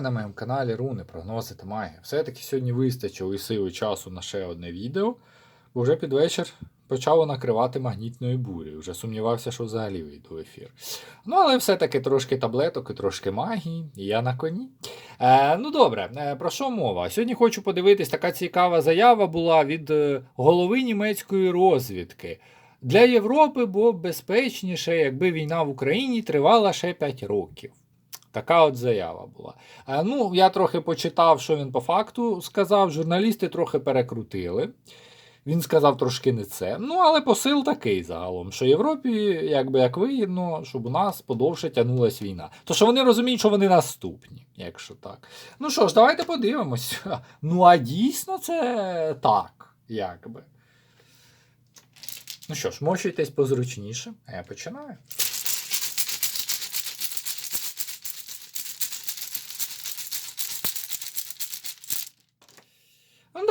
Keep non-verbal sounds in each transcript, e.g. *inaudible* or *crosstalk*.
На моєму каналі Руни, прогнози та магія. Все-таки сьогодні вистачило і сили часу на ще одне відео, бо вже під вечір почало накривати магнітною бурею. Вже сумнівався, що взагалі вийду в ефір. Ну, але все-таки трошки таблеток і трошки магії, і я на коні. Е, ну добре, е, про що мова? Сьогодні хочу подивитись, така цікава заява була від е, голови німецької розвідки. Для Європи було б безпечніше, якби війна в Україні тривала ще 5 років. Така от заява була. Е, ну, я трохи почитав, що він по факту сказав. Журналісти трохи перекрутили. Він сказав трошки не це. Ну, але посил такий загалом, що Європі, якби як вигідно, щоб у нас подовше тягнулась війна. То що вони розуміють, що вони наступні, якщо так. Ну що ж, давайте подивимось. *laughs* Ну, а дійсно це так, якби. Ну що ж, мочуйтесь позручніше, а я починаю.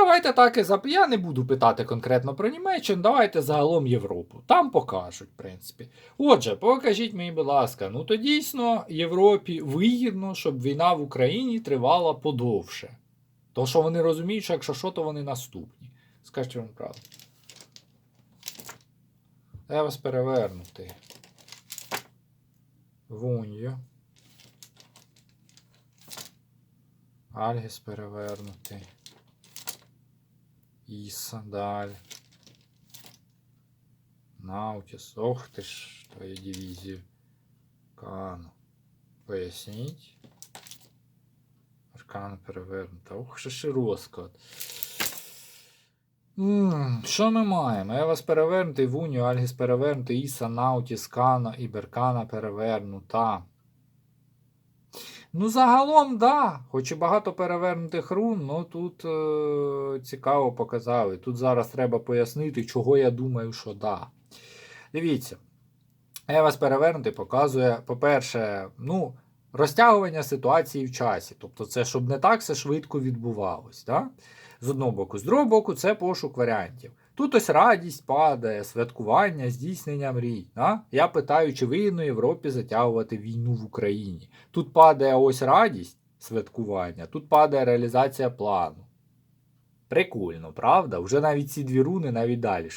Давайте так і зап... Я не буду питати конкретно про Німеччину, давайте загалом Європу. Там покажуть, в принципі. Отже, покажіть мені, будь ласка, ну то дійсно Європі вигідно, щоб війна в Україні тривала подовше. То що вони розуміють, що якщо що, то вони наступні. Скажіть вам правду. Я вас перевернути. Вуньо. Альгіс перевернутий. Іса, далі. Наутіс. Ох ти ж, твою дивізію. Кану. Поясніть. Аркан перевернута. Ох, що ж розклад. Що ми маємо? Я вас перевернутий, Вуню, Альгіс перевернутий, Іса, Наутіс, Кана і Беркана перевернута. Ну, загалом, да. Хоч і багато перевернутих рун, ну тут е- цікаво показали. Тут зараз треба пояснити, чого я думаю, що да. Дивіться. Я вас перевернутий показує, по-перше, ну, розтягування ситуації в часі. Тобто, це щоб не так все швидко відбувалось. Да? З одного боку, з другого боку, це пошук варіантів. Тут ось радість падає, святкування, здійснення мрій. Да? Я питаю, чи вигідно Європі затягувати війну в Україні. Тут падає ось радість святкування, тут падає реалізація плану. Прикольно, правда? Вже навіть ці дві руни, навіть далі,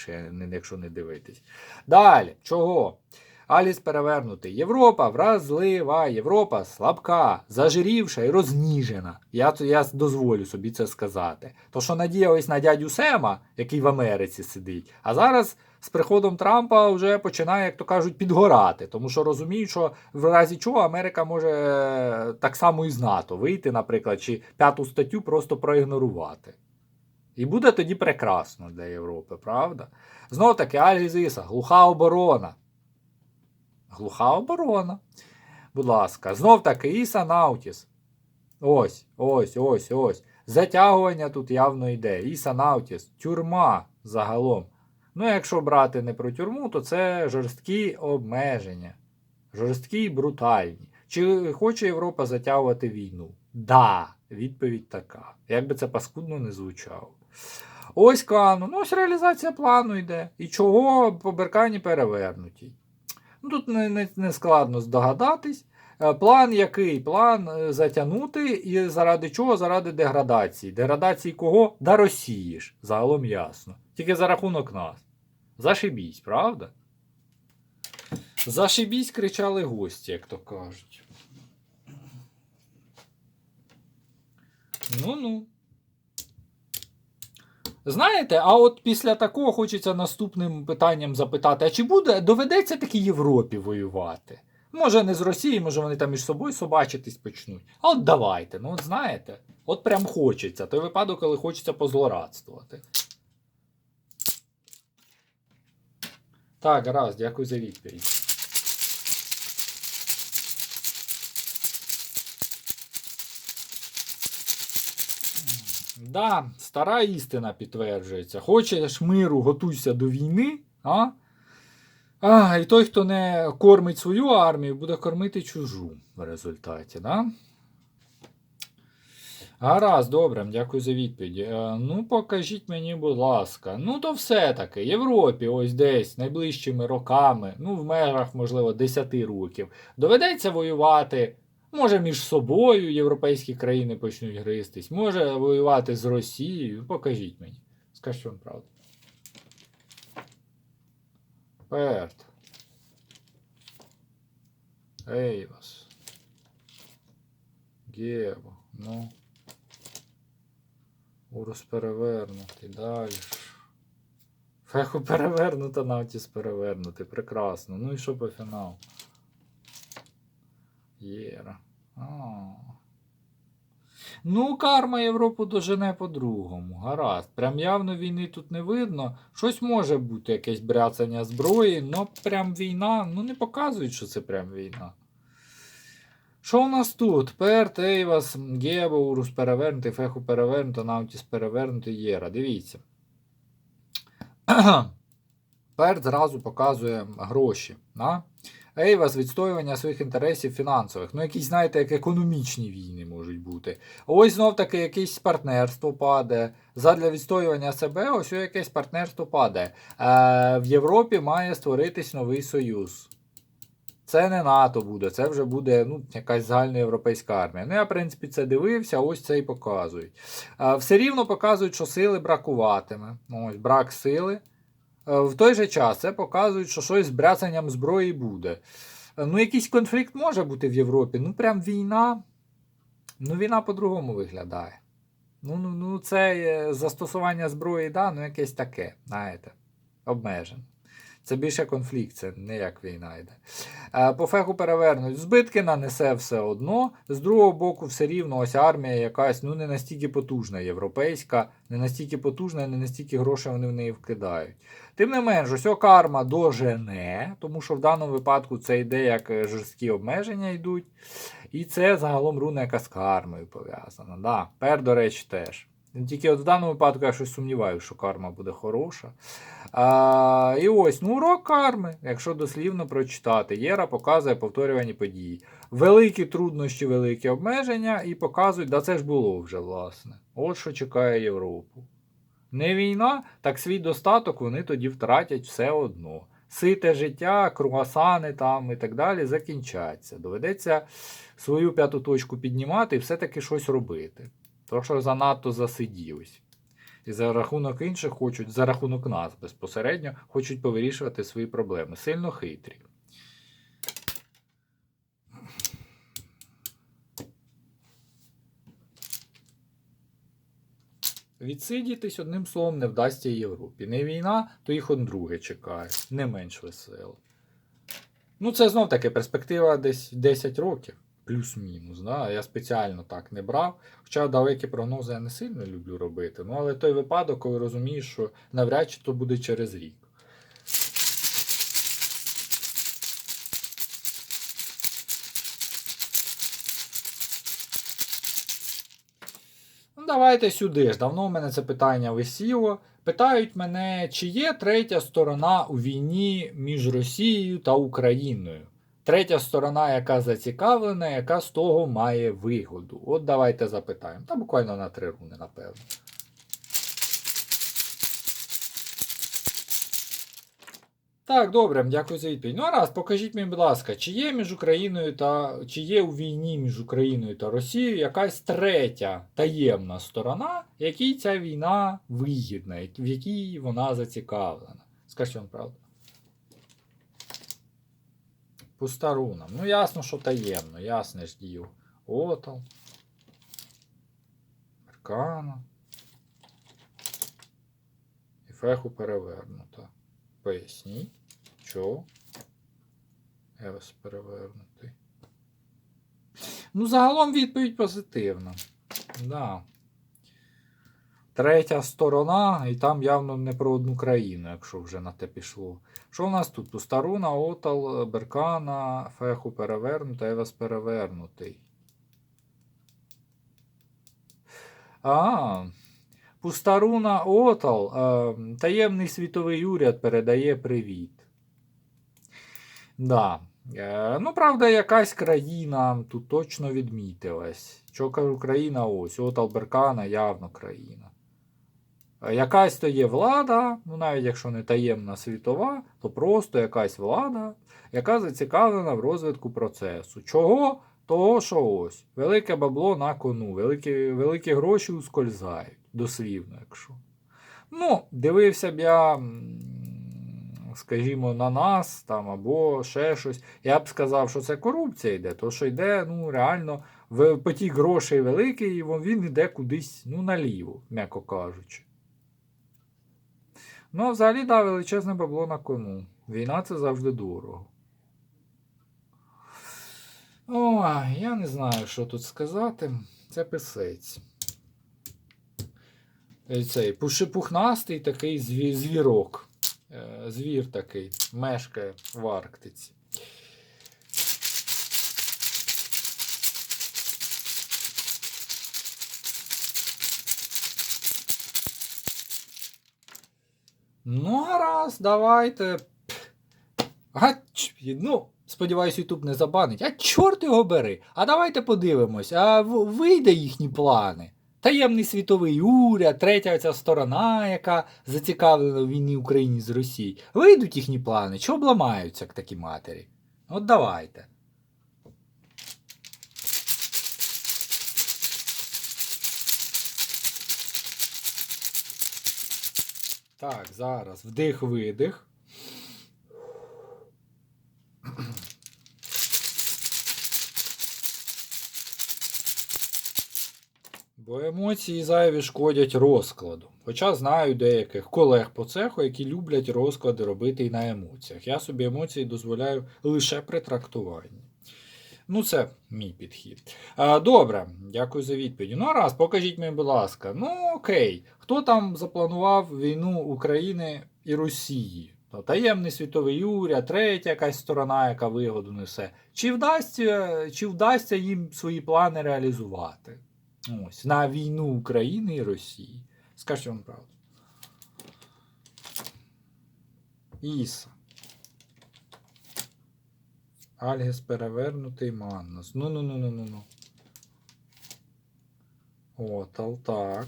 якщо не дивитись. Далі, чого? Аліс перевернутий. Європа вразлива, Європа слабка, зажирівша і розніжена. Я, я дозволю собі це сказати. То, що надіялись на дядю Сема, який в Америці сидить, а зараз з приходом Трампа вже починає, як то кажуть, підгорати. Тому що розуміють, що в разі чого Америка може е, так само і з НАТО вийти, наприклад, чи п'яту статтю просто проігнорувати. І буде тоді прекрасно для Європи, правда? Знов таки, Альгізиса, глуха оборона. Глуха оборона. Будь ласка, знов таки Іса Наутіс. Ось, ось, ось, ось. Затягування тут явно йде. Іса Наутіс, тюрма загалом. Ну, якщо брати не про тюрму, то це жорсткі обмеження. Жорсткі і брутальні. Чи хоче Європа затягувати війну? Да, відповідь така. Як би це паскудно не звучало. Ось кану, ну ось реалізація плану йде. І чого по Беркані перевернутій? Ну, тут не, не, не складно здогадатись. Е, План який? План е, затягнути і заради чого? Заради деградації. Деградації кого? Да Росії ж. Загалом ясно. Тільки за рахунок нас. Зашибісь, правда? Зашибісь кричали гості, як то кажуть. Ну-ну. Знаєте, а от після такого хочеться наступним питанням запитати: а чи буде доведеться таки Європі воювати? Може, не з Росією, може вони там між собою собачитись почнуть. А от давайте, ну от знаєте, от прям хочеться. Той випадок, коли хочеться позлорадствувати. Так, гаразд, дякую за відповідь. Да, стара істина підтверджується. Хочеш миру, готуйся до війни, а? А, і той, хто не кормить свою армію, буде кормити чужу в результаті, да? Гаразд, добре, дякую за відповідь. Е, ну, покажіть мені, будь ласка. Ну, то все-таки, Європі, ось десь найближчими роками, ну, в межах, можливо, 10 років, доведеться воювати Може, між собою європейські країни почнуть гристись, може воювати з Росією. Покажіть мені. Скажіть вам правду. Перт. Ейвас. Гево. Ну. Урус перевернутий. Далі. Феху перевернута, Навтіс перевернутий. Прекрасно. Ну і що по фіналу? Єра. А. Ну, карма Європу дожене по-другому. Гаразд. Прям явно війни тут не видно. Щось може бути, якесь бряцання зброї, але прям війна. Ну, не показують, що це прям війна. Що у нас тут? Перт, Ейвас, Гебо, Урус перевернутий, Феху перевернуто, Наутіс перевернутий, Єра. Дивіться. *clears throat* Перт зразу показує гроші. Да? Ейвас відстоювання своїх інтересів фінансових. Ну, якісь, знаєте, як економічні війни можуть бути. Ось знов таки якесь партнерство падає. Задля відстоювання себе, ось якесь партнерство падає. Е, в Європі має створитись новий союз. Це не НАТО буде, це вже буде ну, якась загальноєвропейська армія. Ну, я, в принципі, це дивився, ось це і показують. Е, все рівно показують, що сили бракуватиме. Ось брак сили. Е, В той же час це показують, що щось з бряцанням зброї буде. Е, Ну, якийсь конфлікт може бути в Європі. Ну, прям війна. Ну, війна по-другому виглядає. Ну, ну, ну це застосування зброї, да, ну якесь таке, знаєте, обмежене. Це більше конфлікт, це не як війна йде. Е, По феху перевернуть. Збитки нанесе все одно. З другого боку, все рівно ось армія якась ну не настільки потужна, європейська, не настільки потужна, не настільки грошей вони в неї вкидають. Тим не менш, ось карма дожене, тому що в даному випадку це йде як е, жорсткі обмеження йдуть. І це загалом руна, яка з кармою пов'язана. Да. Пер, до речі, теж. Тільки от в даному випадку я щось сумніваюся, що карма буде хороша. А, і ось, ну, урок карми, якщо дослівно прочитати. Єра показує повторювані події. Великі труднощі, великі обмеження, і показують, да це ж було вже, власне. От що чекає Європу. Не війна, так свій достаток вони тоді втратять все одно. Сите життя, круасани там і так далі закінчаться. Доведеться свою п'яту точку піднімати і все-таки щось робити. То, що занадто засиділись. І за рахунок інших хочуть, за рахунок нас безпосередньо, хочуть повирішувати свої проблеми. Сильно хитрі. Відсидітись одним словом не вдасться Європі. Не війна, то їх он друге чекає, не менш весело. Ну, це знов таки перспектива десь 10 років, плюс-мінус. Да? Я спеціально так не брав. Хоча далекі прогнози я не сильно люблю робити. Ну, але той випадок, коли розумієш, що навряд чи то буде через рік. Ну, давайте сюди ж. Давно в мене це питання висіло. Питають мене, чи є третя сторона у війні між Росією та Україною. Третя сторона, яка зацікавлена, яка з того має вигоду. От давайте запитаємо. Та буквально на три руни, напевно. Так, добре, дякую за відповідь. Ну, а раз, покажіть мені, будь ласка, чи є між Україною та чи є у війні між Україною та Росією якась третя таємна сторона, якій ця війна вигідна, в якій вона зацікавлена? Скажіть вам правду. Пуста руна. Ну, ясно, що таємно, ясне ж діло. Отал. Аркана. І феху перевернута. Поясніть, чого Евес перевернутий. Ну, загалом відповідь позитивна. Да. Третя сторона, і там явно не про одну країну, якщо вже на те пішло. Що у нас тут? Пустаруна, Отал, Беркана, Феху перевернута, Евес перевернутий. А, Пустаруна Отал, е, таємний світовий уряд передає привіт. Да. Е, ну, правда, якась країна тут точно відмітилась. Що кажу, країна ось, Отал Беркана явно країна. Е, Якась то є влада, ну навіть якщо не таємна світова, то просто якась влада, яка зацікавлена в розвитку процесу. Чого? Того, що ось, велике бабло на кону, великі, великі гроші ускользають, дослівно, якщо. Ну, дивився б я, скажімо, на нас там або ще щось. Я б сказав, що це корупція йде, то що йде, ну, реально, потік грошей великий, і він йде кудись ну, наліво, м'яко кажучи. Ну, а взагалі, да, величезне бабло на кону. Війна це завжди дорого. О, я не знаю, що тут сказати. Це писець. Е, Цей пухнастий такий звірок. Е, Звір такий мешкає в Арктиці. Ну, гаразд, давайте. А, ну, сподіваюсь, Ютуб не забанить. А чорт його бери. А давайте подивимось, а вийде їхні плани. Таємний світовий уряд, третя ця сторона, яка зацікавлена в війні Україні з Росією. Вийдуть їхні плани, чого обламаються як такі матері? От давайте. Так, зараз вдих-видих. Бо емоції зайві шкодять розкладу. Хоча знаю деяких колег по цеху, які люблять розклади робити і на емоціях. Я собі емоції дозволяю лише при трактуванні. Ну, це мій підхід. Добре, дякую за відповідь. Ну, раз, покажіть мені, будь ласка. Ну, окей, хто там запланував війну України і Росії? Таємний світовий уряд, третя якась сторона, яка вигоду несе. Чи вдасться, чи вдасться їм свої плани реалізувати? Ось, на війну України і Росії. Скажіть вам правду. Іса. Альгіс перевернутий Маннус. Ну ну ну ну ну ну. От, Алтак.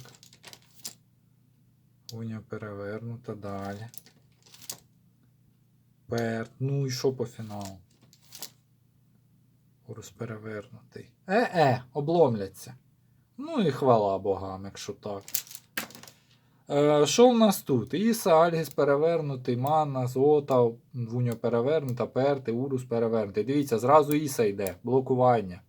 Уня перевернута далі. Перт. Ну і що по фіналу? Урус перевернутий. Е-е, обломляться. Ну і хвала богам, якщо так. Е, що в нас тут? Іса, Альгіс перевернутий, Манна, Зота, Вуньо перевернута, Перти, Урус перевернутий. Дивіться, зразу Іса йде, блокування.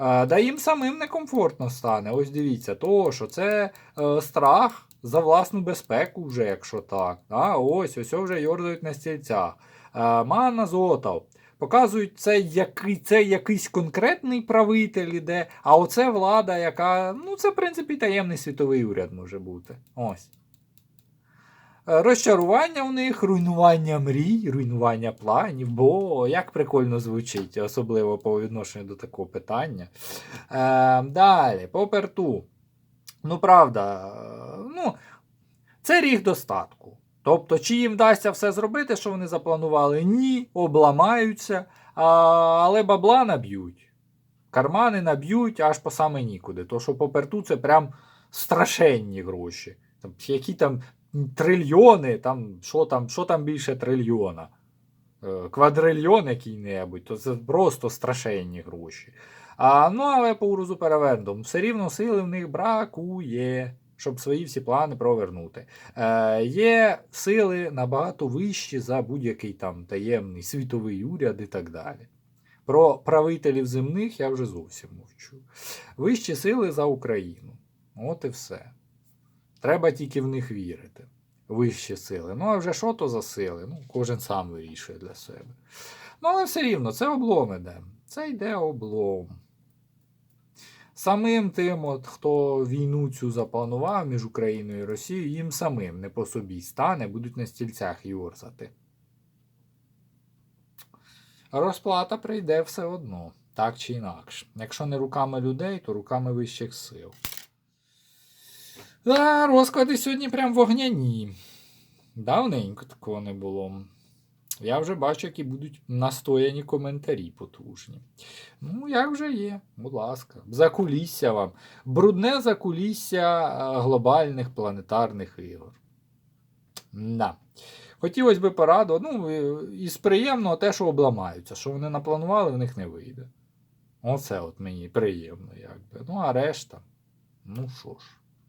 Е, да їм самим некомфортно стане. Ось дивіться, того, що це е, страх за власну безпеку, вже, якщо так. А, ось, ось вже йордають на стільцях. Е, Манна, Зотав. Показують це, який, це якийсь конкретний правитель іде, а оце влада, яка. Ну, це, в принципі, таємний світовий уряд може бути. Ось. Е, Розчарування в них, руйнування мрій, руйнування планів, бо як прикольно звучить, особливо по відношенню до такого питання. Е, далі, по перту. Ну, правда, е, ну, це ріг достатку. Тобто, чи їм вдасться все зробити, що вони запланували? Ні, обламаються, а, але бабла наб'ють. Кармани наб'ють аж по саме нікуди. То, що по перту це прям страшенні гроші. Які там трильйони, там, що, там, що там більше трильйона? Е, Квадрильйон який-небудь, то це просто страшенні гроші. А, ну, але по урозу перевендом, все рівно сили в них бракує, щоб свої всі плани провернути. Е, є сили набагато вищі за будь-який там таємний світовий уряд і так далі. Про правителів земних я вже зовсім мовчу. Вищі сили за Україну. От і все. Треба тільки в них вірити. Вищі сили. Ну, а вже що то за сили? Ну, кожен сам вирішує для себе. Ну, але все рівно, це облом іде. Це йде облом. Самим тим, от, хто війну цю запланував між Україною і Росією, їм самим не по собі стане, будуть на стільцях юрзати. Розплата прийде все одно, так чи інакше. Якщо не руками людей, то руками вищих сил. А, розклади сьогодні прям вогняні. Давненько такого не було. Я вже бачу, які будуть настояні коментарі потужні. Ну, як вже є, будь ласка. Закулісся вам. Брудне закулісся е, глобальних планетарних ігор. Да. Хотілося б пораду. Ну, із приємного те, що обламаються. Що вони напланували, в них не вийде. Оце от мені приємно, якби. Ну, а решта, ну що ж,